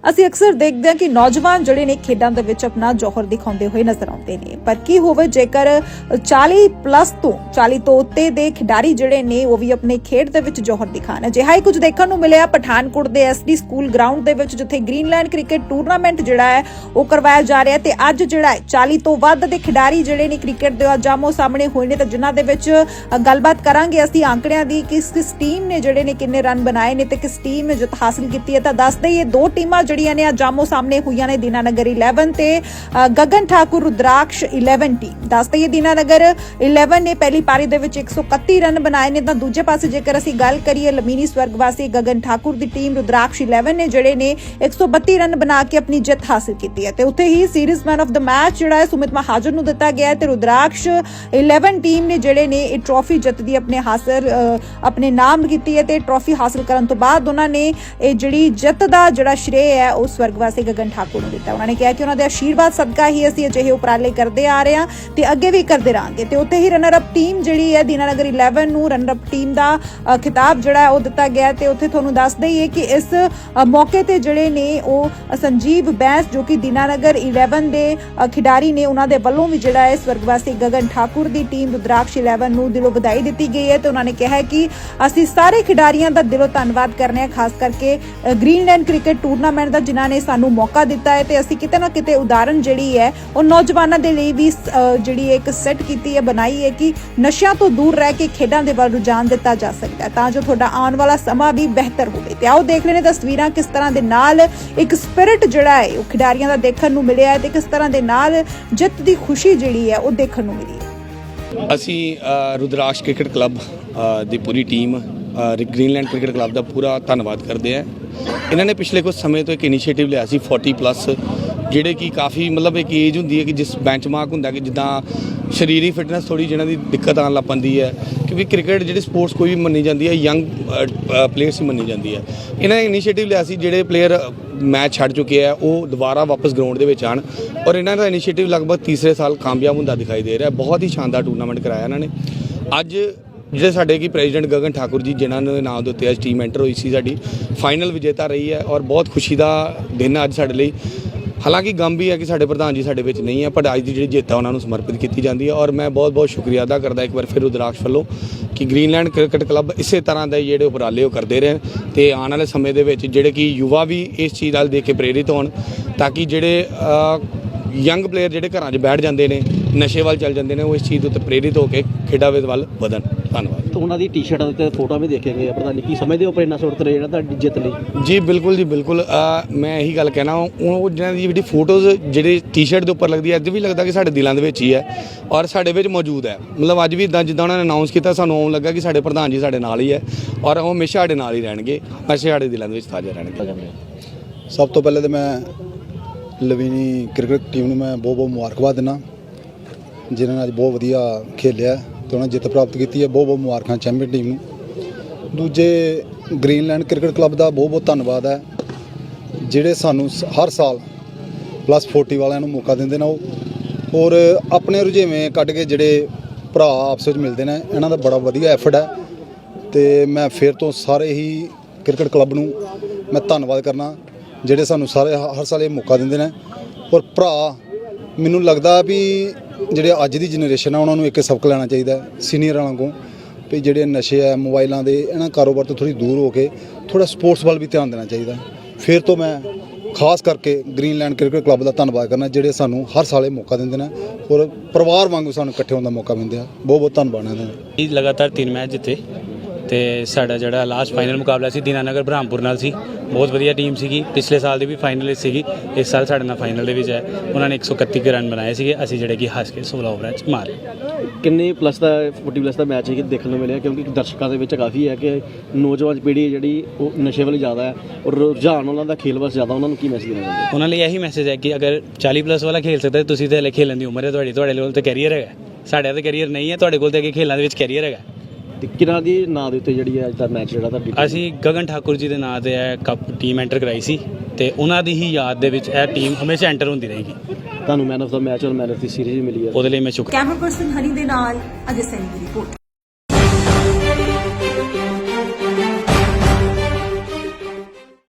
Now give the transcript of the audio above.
ਅਸੀਂ ਅਕਸਰ ਦੇਖਦੇ ਹਾਂ ਕਿ ਨੌਜਵਾਨ ਜਿਹੜੇ ਨੇ ਖੇਡਾਂ ਦੇ ਵਿੱਚ ਆਪਣਾ ਜੋਹਰ ਦਿਖਾਉਂਦੇ ਹੋਏ ਨਜ਼ਰ ਆਉਂਦੇ ਨੇ। ਪਰ ਕੀ ਹੋਵੇ, ਜੇਕਰ 40 ਪਲੱਸ ਤੋਂ 40 ਤੋਂ ਉੱਤੇ ਦੇ ਖਿਡਾਰੀ ਜਿਹੜੇ ਨੇ, ਉਹ ਵੀ ਆਪਣੇ ਖੇਡ ਦੇ ਵਿੱਚ ਜੋਹਰ ਦਿਖਾਣ। ਅਜਿਹਾ ਹੀ ਕੁਝ ਦੇਖਣ ਨੂੰ ਮਿਲਿਆ ਪਠਾਨਕੋਟ ਦੇ ਐਸਡੀ ਸਕੂਲ ਗਰਾਊਂਡ ਦੇ ਵਿੱਚ, ਜਿੱਥੇ ਗ੍ਰੀਨਲੈਂਡ ਕ੍ਰਿਕਟ ਟੂਰਨਾਮੈਂਟ ਜਿਹੜਾ ਹੈ, ਉਹ ਕਰਵਾਇਆ ਜਾ ਰਿਹਾ ਤੇ ਅੱਜ ਜਿਹੜਾ ਹੈ 40 ਤੋਂ ਵੱਧ ਦੇ ਖਿਡਾਰੀ ਜਿਹੜੇ ਨੇ ਕ੍ਰਿਕਟ ਦੇ ਜਾਮੋ ਸਾਹਮਣੇ ਹੋਏ ਨੇ ਤੇ ਜਿਨ੍ਹਾਂ ਦੇ ਵਿੱਚ ਗੱਲਬਾਤ ਕਰਾਂਗੇ ਅਸੀਂ ਆંકੜਿਆਂ ਦੀ ਕਿਸ ਕਿਸ ਟੀਮ ਨੇ ਜਿਹੜੇ ਨੇ ਕਿੰਨੇ ਰਨ ਬਣਾਏ ਨੇ ਤੇ ਕਿਸ ਟੀਮ ਨੇ ਜਿੱਤ ਹਾਸਲ ਕੀਤੀ ਹੈ ਤਾਂ ਦੱਸ ਦਈਏ ਦੋ ਟੀਮਾਂ ਜਿਹੜੀਆਂ ਨੇ ਜਾਮੋ ਸਾਹਮਣੇ ਹੋਈਆਂ ਨੇ ਦੀਨਾਨਗਰ 11 ਤੇ ਗਗਨ ਠਾਕੁਰ, ਰੁਦਰਾਕਸ਼ 11 ਟੀਮ ਦੱਸਦੇ ਹੀ ਦੀਨਾਨਗਰ 11 ਨੇ ਪਹਿਲੀ ਪਾਰੀ ਦੇ ਵਿੱਚ 131 ਰਨ ਬਣਾਏ ਨੇ, ਤਾਂ ਦੂਜੇ ਪਾਸੇ ਜੇਕਰ ਅਸੀਂ ਗੱਲ ਕਰੀਏ ਲਮੀਨੀ ਸਵਰਗਵਾਸੀ ਗਗਨ ਠਾਕੁਰ ਦੀ ਟੀਮ ਰੁਦਰਾਕਸ਼ 11 ਨੇ, ਜਿਹੜੇ ਨੇ 132 ਰਨ ਬਣਾ ਕੇ ਆਪਣੀ ਜਿੱਤ ਹਾਸਲ ਕੀਤੀ ਹੈ। ਤੇ ਉੱਥੇ ਹੀ series man of the match ਜਿਹੜਾ ਹੈ, ਸੁਮਿਤ ਮਹਾਜਨ ਨੂੰ ਦਿੱਤਾ ਗਿਆ ਹੈ ਤੇ ਰੁਦਰਾਕਸ਼ 11 ਟੀਮ ਨੇ ਜਿਹੜੇ ਨੇ ਇਹ ਟਰੋਫੀ ਜਿੱਤਦੀ ਆਪਣੇ ਹਾਸਲ ਆਪਣੇ ਨਾਮ ਕੀਤੀ ਹੈ ਤੇ ਟਰੋਫੀ ਹਾਸਲ ਕਰਨ ਤੋਂ ਬਾਅਦ ਉਹਨਾਂ ਨੇ ਇਹ ਜਿਹੜੀ ਜਿੱਤ ਦਾ ਜਿਹੜਾ ਸ਼੍ਰੇਅ ਹੈ ਉਹ ਸਵਰਗਵਾਸੀ ਗਗਨ ਠਾਕੁਰ ਨੂੰ ਦਿੱਤਾ। ਉਹਨਾਂ ਨੇ ਕਿਹਾ ਕਿ ਉਹਨਾਂ ਦੇ ਆਸ਼ੀਰਵਾਦ ਸਦਕਾ ਹੀ ਅਸੀਂ ਅਜਿਹੇ ਉਪਰਾਲੇ ਕਰਦੇ ਆ ਰਹੇ ਹਾਂ ਤੇ ਅੱਗੇ ਵੀ ਕਰਦੇ ਰਹਾਂਗੇ। ਤੇ ਉੱਥੇ ਹੀ ਰਨਰ ਅਪ ਟੀਮ ਜਿਹੜੀ ਹੈ, ਦੀਨਾਨਗਰ 11 ਨੂੰ ਰਨਰ ਅਪ ਟੀਮ ਦਾ ਖਿਤਾਬ ਜਿਹੜਾ ਉਹ ਦਿੱਤਾ ਗਿਆ ਤੇ ਉੱਥੇ ਤੁਹਾਨੂੰ ਦੱਸ ਦਈਏ ਕਿ ਇਸ ਮੌਕੇ ਤੇ ਜਿਹੜੇ ਨੇ ਉਹ ਸੰਜੀਵ ਬੈਂਸ ਜੋ ਕਿ ਦੀਨਾਨਗਰ 11 ਦੇ ਖਿਡਾਰੀ ਨੇ ਉਹਨਾਂ ਦੇ ਵੱਲੋਂ ਵੀ ਜਿਹੜਾ ਹੈ ਸਵਰਗਵਾਸੀ ਗਗਨ ਠਾਕੁਰ ਦੀ ਟੀਮ ਰੁਦਰਾਕਸ਼ 11 ਨੂੰ ਦਿਲੋਂ ਵਧਾਈ ਦਿੱਤੀ ਗਈ ਹੈ ਤੇ ਉਹਨਾਂ ਨੇ ਕਿਹਾ ਕਿ ਅਸੀਂ ਸਾਰੇ ਖਿਡਾਰੀਆਂ ਦਾ ਦਿਲੋਂ ਧੰਨਵਾਦ ਕਰਨੇ ਆ ਖਾਸ ਕਰਕੇ ਗ੍ਰੀਨਲੈਂਡ ਕ੍ਰਿਕਟ ਟੂਰਨਾਮੈਂਟ ਦਾ ਜਿਨ੍ਹਾਂ ਨੇ ਸਾਨੂੰ ਮੌਕਾ ਦਿੱਤਾ ਹੈ ਤੇ ਅਸੀਂ ਕਿਤੇ ਨਾ ਕਿਤੇ ਉਦਾਹਰਨ ਜਿਹੜੀ ਹੈ, ਉਹ ਨੌਜਵਾਨਾਂ ਦੇ ਲਈ ਵੀ ਜਿਹੜੀ ਇੱਕ ਸੈੱਟ ਕੀਤੀ ਹੈ, ਬਣਾਈ ਹੈ ਕਿ ਨਸ਼ਿਆਂ ਤੋਂ ਦੂਰ ਰਹਿ ਕੇ ਖੇਡਾਂ ਦੇ ਵੱਲ ਰੁਝਾਨ ਦਿੱਤਾ ਜਾ ਸਕਦਾ ਹੈ। ਤਾਂ ਜੋ ਤੁਹਾਡਾ ਆਉਣ ਵਾਲਾ ਸਮਾਂ ਵੀ ਬਿਹਤਰ ਹੋਵੇ। ਤੇ ਆਓ ਦੇਖ ਲੈਣੇ ਤਸਵੀਰਾਂ ਕਿਸ ਤਰ੍ਹਾਂ ਦੇ ਨਾਲ ਇੱਕ ਸਪਿਰਿਟ ਜਿਹੜਾ ਹੈ, ਉਹ ਖਿਡਾਰੀਆਂ ਦਾ ਦੇਖਣ ਨੂੰ ਮਿਲਿਆ ਹੈ ਤੇ ਕਿਸ ਤਰ੍ਹਾਂ ਦੇ ਨਾਲ ਜਿੱਤ ਦੀ ਖੁਸ਼ੀ ਜਿਹੜੀ ਹੈ, ਉਹ ਦੇਖਣ ਨੂੰ ਮਿਲੀ ਹੈ। ਅਸੀਂ ਰੁਦਰਾਸ਼ ਕ੍ਰਿਕਟ ਕਲੱਬ ਦੀ ਪੂਰੀ ਟੀਮ ਗ੍ਰੀਨਲੈਂਡ ਕ੍ਰਿਕਟ ਕਲੱਬ ਦਾ ਪੂਰਾ ਧੰਨਵਾਦ ਕਰਦੇ ਆ। ਇਹਨਾਂ ਨੇ ਪਿਛਲੇ ਕੁਝ ਸਮੇਂ ਤੋਂ ਇੱਕ ਇਨੀਸ਼ੀਏਟਿਵ ਲਿਆ ਸੀ 40 ਪਲੱਸ ਜਿਹੜੇ ਕਿ ਕਾਫੀ ਮਤਲਬ ਇੱਕ ਏਜ ਹੁੰਦੀ ਹੈ ਕਿ ਜਿਸ ਬੈਂਚਮਾਰਕ ਹੁੰਦਾ ਕਿ ਜਿੱਦਾਂ ਸਰੀਰਕ ਫਿਟਨੈਸ ਥੋੜੀ ਜਿਹਨਾਂ ਦੀ ਦਿੱਕਤ ਆਉਣ ਲੱਗ ਪੈਂਦੀ ਹੈ, ਕਿਉਂਕਿ ਕ੍ਰਿਕਟ ਜਿਹੜੀ ਸਪੋਰਟਸ ਕੋਈ ਵੀ ਮੰਨੀ ਜਾਂਦੀ ਹੈ ਯੰਗ ਪਲੇਅਰਸ ਹੀ ਮੰਨੀ ਜਾਂਦੀ ਹੈ। ਇਹਨਾਂ ਨੇ ਇਨੀਸ਼ੀਏਟਿਵ ਲਿਆ ਸੀ ਜਿਹੜੇ ਪਲੇਅਰ ਮੈਚ ਛੱਡ ਚੁੱਕੇ ਆ, ਉਹ ਦੁਬਾਰਾ ਵਾਪਸ ਗਰਾਊਂਡ ਦੇ ਵਿੱਚ ਆਣ ਔਰ ਇਹਨਾਂ ਦਾ ਇਨੀਸ਼ੀਏਟਿਵ ਲਗਭਗ ਤੀਸਰੇ ਸਾਲ ਕਾਮਯਾਬ ਹੁੰਦਾ ਦਿਖਾਈ ਦੇ ਰਿਹਾ। ਬਹੁਤ ਹੀ ਸ਼ਾਨਦਾਰ ਟੂਰਨਾਮੈਂਟ ਕਰਾਇਆ ਇਹਨਾਂ ਨੇ। ਅੱਜ ਜਿਹੜੇ ਸਾਡੇ ਕੀ ਪ੍ਰੈਜ਼ੀਡੈਂਟ ਗਗਨ ਠਾਕੁਰ ਜੀ, ਜਿਨ੍ਹਾਂ ਦੇ ਨਾਮ ਦੇ ਉੱਤੇ ਅੱਜ ਟੀਮ ਐਂਟਰ ਹੋਈ ਸੀ ਸਾਡੀ ਫਾਈਨਲ ਵਿਜੇਤਾ ਰਹੀ ਹੈ ਔਰ ਬਹੁਤ ਖੁਸ਼ੀ ਦਾ ਦਿਨ ਹੈ ਅੱਜ ਸਾਡੇ ਲਈ। ਹਾਲਾਂਕਿ ਗਮ ਵੀ ਹੈ ਕਿ ਸਾਡੇ ਪ੍ਰਧਾਨ ਜੀ ਸਾਡੇ ਵਿੱਚ ਨਹੀਂ ਹੈ, ਪਰ ਅੱਜ ਦੀ ਜਿਹੜੀ ਜਿੱਤ ਹੈ ਉਹਨਾਂ ਨੂੰ ਸਮਰਪਿਤ ਕੀਤੀ ਜਾਂਦੀ ਹੈ ਔਰ ਮੈਂ ਬਹੁਤ ਬਹੁਤ ਸ਼ੁਕਰੀਆ ਅਦਾ ਕਰਦਾ ਇੱਕ ਵਾਰ ਫਿਰ ਰੁਦਰਾਕਸ਼ ਵੱਲੋਂ ਕਿ ਗ੍ਰੀਨਲੈਂਡ ਕ੍ਰਿਕਟ ਕਲੱਬ ਇਸੇ ਤਰ੍ਹਾਂ ਦੇ ਜਿਹੜੇ ਉਪਰਾਲੇ ਉਹ ਕਰਦੇ ਰਹਿਣ ਤੇ ਆਉਣ ਵਾਲੇ ਸਮੇਂ ਦੇ ਵਿੱਚ ਜਿਹੜੇ ਕਿ ਯੁਵਾ ਵੀ ਇਸ ਚੀਜ਼ ਨਾਲ ਦੇਖ ਕੇ ਪ੍ਰੇਰਿਤ ਹੋਣ ਤਾਂ ਕਿ ਜਿਹੜੇ ਯੰਗ ਪਲੇਅਰ ਜਿਹੜੇ ਘਰਾਂ 'ਚ ਬੈਠ ਜਾਂਦੇ ਨੇ, ਨਸ਼ੇ ਵੱਲ ਚੱਲ ਜਾਂਦੇ ਨੇ, ਉਹ ਇਸ ਚੀਜ਼ ਦੇ ਉੱਤੇ ਪ੍ਰੇਰਿਤ ਹੋ ਕੇ ਖੇਡਾਂ ਵੱਲ ਵਧਣ। ਧੰਨਵਾਦ। ਤੇ ਉਹਨਾਂ ਦੀ ਟੀ-ਸ਼ਰਟ ਤੇ ਫੋਟੋਆਂ ਵੀ ਦੇਖੇ ਗਏ ਆ। ਪਤਾ ਨਹੀਂ ਕੀ ਸਮਝਦੇ ਹੋ ਪ੍ਰੇਰਨਾ ਸਰੋਤ ਜਿਹੜਾ ਤੁਹਾਡੀ ਜਿੱਤ ਲਈ? ਜੀ ਬਿਲਕੁਲ ਜੀ ਬਿਲਕੁਲ। ਮੈਂ ਇਹੀ ਗੱਲ ਕਹਿਣਾ ਉਹ ਜਿਹਨਾਂ ਦੀ ਜਿਹੜੀ ਫੋਟੋਜ਼ ਜਿਹੜੇ ਟੀ-ਸ਼ਰਟ ਦੇ ਉੱਪਰ ਲੱਗਦੀ ਹੈ ਅੱਜ ਵੀ ਲੱਗਦਾ ਕਿ ਸਾਡੇ ਦਿਲਾਂ ਦੇ ਵਿੱਚ ਹੀ ਹੈ ਔਰ ਸਾਡੇ ਵਿੱਚ ਮੌਜੂਦ ਹੈ ਮਤਲਬ ਅੱਜ ਵੀ ਇਦਾਂ ਜਿੱਦਾਂ ਉਹਨਾਂ ਨੇ ਅਨਾਉਂਸ ਕੀਤਾ ਸਾਨੂੰ ਆਉਣ ਲੱਗਾ ਕਿ ਸਾਡੇ ਪ੍ਰਧਾਨ ਜੀ ਸਾਡੇ ਨਾਲ ਹੀ ਹੈ ਔਰ ਉਹ ਹਮੇਸ਼ਾ ਸਾਡੇ ਨਾਲ ਹੀ ਰਹਿਣਗੇ। ਹਮੇਸ਼ਾ ਸਾਡੇ ਦਿਲਾਂ ਦੇ ਵਿੱਚ ਤਾਜ਼ਾ ਰਹਿਣਗੇ। ਸਭ ਤੋਂ ਪਹਿਲੇ ਤਾਂ ਮੈਂ ਲਵੀਨੀ ਕ੍ਰਿਕਟ ਟੀਮ ਨੂੰ ਮੈਂ ਬਹੁਤ ਬਹੁਤ ਮੁਬਾਰਕਬਾਦ ਦਿੰਦਾ ਜਿਨ੍ਹਾਂ ਨੇ ਅੱਜ ਬਹੁਤ ਵਧੀਆ ਖੇਲਿਆ। ਤੇ ਉਹਨਾਂ ਜਿੱਤ ਪ੍ਰਾਪਤ ਕੀਤੀ ਹੈ। ਬਹੁਤ ਬਹੁਤ ਮੁਬਾਰਕਾਂ ਚੈਂਪੀਅਨ ਟੀਮ ਨੂੰ। ਦੂਜੇ, ਗ੍ਰੀਨਲੈਂਡ ਕ੍ਰਿਕਟ ਕਲੱਬ ਦਾ ਬਹੁਤ ਬਹੁਤ ਧੰਨਵਾਦ ਹੈ। ਜਿਹੜੇ ਸਾਨੂੰ ਸ- ਹਰ ਸਾਲ ਪਲੱਸ 40 ਵਾਲਿਆਂ ਨੂੰ ਮੌਕਾ ਦਿੰਦੇ ਨੇ ਉਹ। ਔਰ ਆਪਣੇ ਰੁਝੇਵੇਂ ਕੱਢ ਕੇ ਜਿਹੜੇ ਭਰਾ ਆਪਸ ਵਿੱਚ ਮਿਲਦੇ ਨੇ, ਇਹਨਾਂ ਦਾ ਬੜਾ ਵਧੀਆ ਐਫਰਟ ਹੈ। ਤੇ ਮੈਂ ਫਿਰ ਤੋਂ ਸਾਰੇ ਹੀ ਕ੍ਰਿਕਟ ਕਲੱਬ ਨੂੰ ਮੈਂ ਧੰਨਵਾਦ ਕਰਨਾ, ਜਿਹੜੇ ਸਾਨੂੰ ਸਾਰੇ ਹ- ਹਰ ਸਾਲ ਇਹ ਮੌਕਾ ਦਿੰਦੇ ਨੇ। ਔਰ ਭਰਾ, ਮੈਨੂੰ ਲੱਗਦਾ ਵੀ ਜਿਹੜੇ ਅੱਜ ਦੀ ਜਨਰੇਸ਼ਨ ਆ, ਉਹਨਾਂ ਨੂੰ ਇੱਕ ਸਬਕ ਲੈਣਾ ਚਾਹੀਦਾ ਸੀਨੀਅਰ ਵਾਲਿਆਂ ਕੋਲ। ਵੀ ਜਿਹੜੇ ਨਸ਼ੇ ਆ, ਮੋਬਾਈਲਾਂ ਦੇ, ਇਹਨਾਂ ਕਾਰੋਬਾਰ ਤੋਂ ਥੋੜੀ ਦੂਰ ਹੋ ਕੇ ਥੋੜਾ ਸਪੋਰਟਸ ਵੱਲ ਵੀ ਧਿਆਨ ਦੇਣਾ ਚਾਹੀਦਾ ਫਿਰ ਤੋਂ ਮੈਂ ਖਾਸ ਕਰਕੇ ਗ੍ਰੀਨਲੈਂਡ ਕ੍ਰਿਕਟ ਕਲੱਬ ਦਾ ਧੰਨਵਾਦ ਕਰਨਾ, ਜਿਹੜੇ ਸਾਨੂੰ ਹਰ ਸਾਲ ਇਹ ਮੌਕਾ ਦਿੰਦੇ ਨੇ ਔਰ ਪਰਿਵਾਰ ਵਾਂਗੂ ਸਾਨੂੰ ਇਕੱਠੇ ਹੋਣ ਦਾ ਮੌਕਾ ਦਿੰਦੇ ਆ। ਬਹੁਤ ਬਹੁਤ ਧੰਨਵਾਦ ਇਹਨਾਂ ਦਾ। ਇਹ ਲਗਾਤਾਰ ਤਿੰਨ ਮੈਚ ਜਿੱਤੇ ਤੇ ਸਾਡਾ ਜਿਹੜਾ ਲਾਸਟ ਫਾਈਨਲ ਮੁਕਾਬਲਾ ਸੀ, ਦੀਨਾਨਗਰ ਬ੍ਰਹਮਪੁਰ ਨਾਲ ਸੀ। ਬਹੁਤ ਵਧੀਆ ਟੀਮ ਸੀਗੀ। ਪਿਛਲੇ ਸਾਲ ਦੀ ਵੀ ਫਾਈਨਲਿਸਟ ਸੀਗੀ। ਇਸ ਸਾਲ ਸਾਡੇ ਨਾਲ ਫਾਈਨਲ ਦੇ ਵਿੱਚ ਹੈ। ਉਹਨਾਂ ਨੇ 131 ਕੁ ਰਨ ਬਣਾਏ ਸੀਗੇ। ਅਸੀਂ ਜਿਹੜੇ ਕਿ ਹੱਸ ਕੇ 16 ਓਵਰਾਂ 'ਚ ਮਾਰੇ ਕਿੰਨੇ ਪਲੱਸ ਦਾ 40 ਪਲੱਸ ਦਾ ਮੈਚ ਹੈ ਕਿ ਦੇਖਣ ਨੂੰ ਮਿਲਿਆ ਕਿਉਂਕਿ ਦਰਸ਼ਕਾਂ ਦੇ ਵਿੱਚ ਕਾਫੀ ਹੈ ਕਿ ਨੌਜਵਾਨ ਪੀੜ੍ਹੀ ਜਿਹੜੀ ਉਹ ਨਸ਼ੇ ਵੱਲ ਜ਼ਿਆਦਾ ਹੈ ਔਰ ਰੁਝਾਨ ਉਹਨਾਂ ਦਾ ਖੇਲ ਵੱਲ ਜ਼ਿਆਦਾ ਉਹਨਾਂ ਨੂੰ ਕੀ ਮੈਸੇਜ ਦੇਣਾ ਚਾਹੁੰਦੇ ਉਹਨਾਂ ਲਈ ਇਹੀ ਮੈਸੇਜ ਹੈ ਕਿ ਅਗਰ 40 ਪਲੱਸ ਵਾਲਾ ਖੇਲ ਸਕਦਾ ਤੁਸੀਂ ਤੇ ਹਲੇ ਖੇਲਣ ਦੀ ਉਮਰ ਹੈ ਤੁਹਾਡੀ ਤੁਹਾਡੇ ਕੋਲ ਤੇ ਕੈਰੀਅਰ ਹੈਗਾ। ਸਾਡੇ ਤੇ ਕੈਰੀਅਰ ਨਹੀਂ ਹੈ ਤੁਹਾਡੇ ਕੋਲ ਤੇ ਅੱਗੇ ਖੇਲਾਂ ਦੇ ਵਿੱਚ ਕੈਰੀਅਰ ਹੈਗਾ। ਤੇ ਕਿਹਨਾਂ ਦੀ ਨਾਂ ਦੇ ਉੱਤੇ ਜਿਹੜੀ ਹੈ ਅੱਜ ਦਾ ਮੈਚ ਜਿਹੜਾ ਤੁਹਾਡੀ ਅਸੀਂ ਗਗਨ ਠਾਕੁਰ ਜੀ ਦੇ ਨਾਂ ਤੇ ਇਹ ਕੱਪ ਟੀਮ ਐਂਟਰ ਕਰਾਈ ਸੀ ਤੇ ਉਹਨਾਂ ਦੀ ਹੀ ਯਾਦ ਦੇ ਵਿੱਚ ਇਹ ਟੀਮ ਹਮੇਸ਼ਾ ਐਂਟਰ ਹੁੰਦੀ ਰਹੇਗੀ। ਤੁਹਾਨੂੰ ਮੈਨ ਆਫ ਦਾ ਮੈਚ ਔਰ ਮੈਨ ਆਫ ਦੀ ਸੀਰੀਜ਼ ਮਿਲੀ ਹੈ। ਉਹਦੇ ਲਈ ਮੈਂ ਸ਼ੁਕਰ ਕੈਮਰਾ ਪਰਸਨ ਹਨੀ ਦੇ ਨਾਲ ਅਜੇ ਸੈਨੀ ਦੀ ਰਿਪੋਰਟ